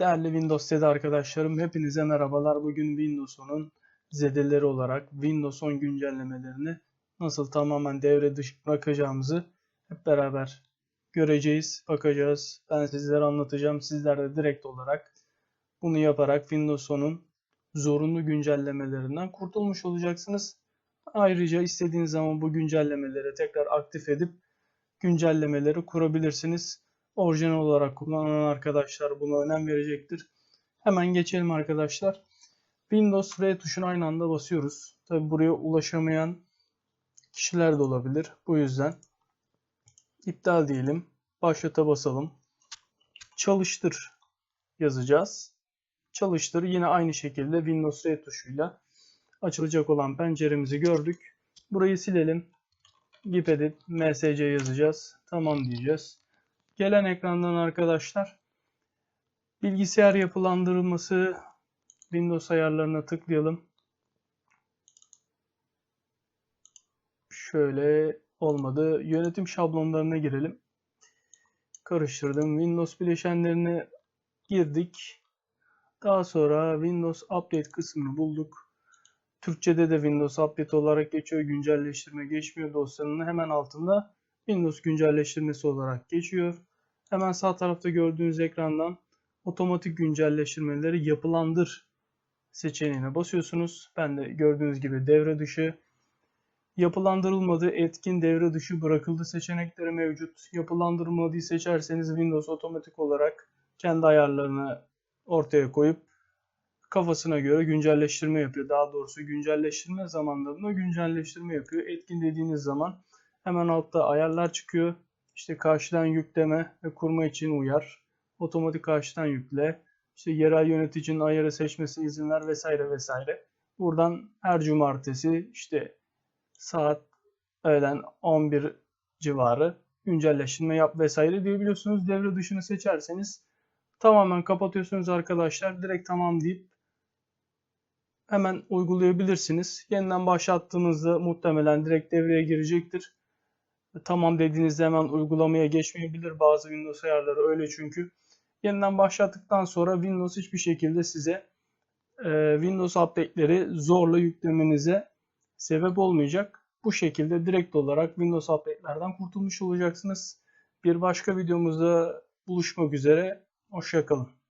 Değerli Windows 7 arkadaşlarım, hepinize merhabalar. Bugün Windows 10'un zedeleri olarak Windows 10 güncellemelerini nasıl tamamen devre dışı bırakacağımızı hep beraber göreceğiz, bakacağız. Ben sizlere anlatacağım. Sizler de direkt olarak bunu yaparak Windows 10'un zorunlu güncellemelerinden kurtulmuş olacaksınız. Ayrıca istediğiniz zaman bu güncellemeleri tekrar aktif edip güncellemeleri kurabilirsiniz. Orijinal olarak kullanan arkadaşlar buna önem verecektir. Hemen geçelim arkadaşlar. Windows V tuşuna aynı anda basıyoruz. Tabi buraya ulaşamayan kişiler de olabilir. Bu yüzden iptal diyelim. Başlata basalım. Çalıştır yazacağız. Çalıştır yine aynı şekilde Windows V tuşuyla açılacak olan penceremizi gördük. Burayı silelim. Gipedit msc yazacağız. Tamam diyeceğiz. Gelen ekrandan arkadaşlar bilgisayar yapılandırılması Windows ayarlarına tıklayalım. Şöyle olmadı. Yönetim şablonlarına girelim. Karıştırdım. Windows bileşenlerine girdik. Daha sonra Windows Update kısmını bulduk. Türkçe'de de Windows Update olarak geçiyor. Güncelleştirme geçmiyor dosyanın hemen altında Windows güncelleştirmesi olarak geçiyor. Hemen sağ tarafta gördüğünüz ekrandan otomatik güncelleştirmeleri yapılandır seçeneğine basıyorsunuz. Ben de gördüğünüz gibi devre dışı yapılandırılmadı, etkin devre dışı bırakıldı seçenekleri mevcut. Yapılandırılmadığı seçerseniz Windows otomatik olarak kendi ayarlarını ortaya koyup kafasına göre güncelleştirme yapıyor. Daha doğrusu güncelleştirme zamanlarında güncelleştirme yapıyor. Etkin dediğiniz zaman hemen altta ayarlar çıkıyor. İşte karşıdan yükleme ve kurma için uyar. Otomatik karşıdan yükle. İşte yerel yöneticinin ayarı seçmesi izin ver vesaire vesaire. Buradan her cumartesi işte saat öğlen 11 civarı güncelleştirme yap vesaire diyebiliyorsunuz. Devre dışını seçerseniz tamamen kapatıyorsunuz arkadaşlar. Direkt tamam deyip hemen uygulayabilirsiniz. Yeniden başlattığınızda muhtemelen direkt devreye girecektir. Tamam dediğinizde hemen uygulamaya geçmeyebilir. Bazı Windows ayarları öyle çünkü. Yeniden başlattıktan sonra Windows hiçbir şekilde size e, Windows update'leri zorla yüklemenize sebep olmayacak. Bu şekilde direkt olarak Windows update'lerden kurtulmuş olacaksınız. Bir başka videomuzda buluşmak üzere. Hoşçakalın.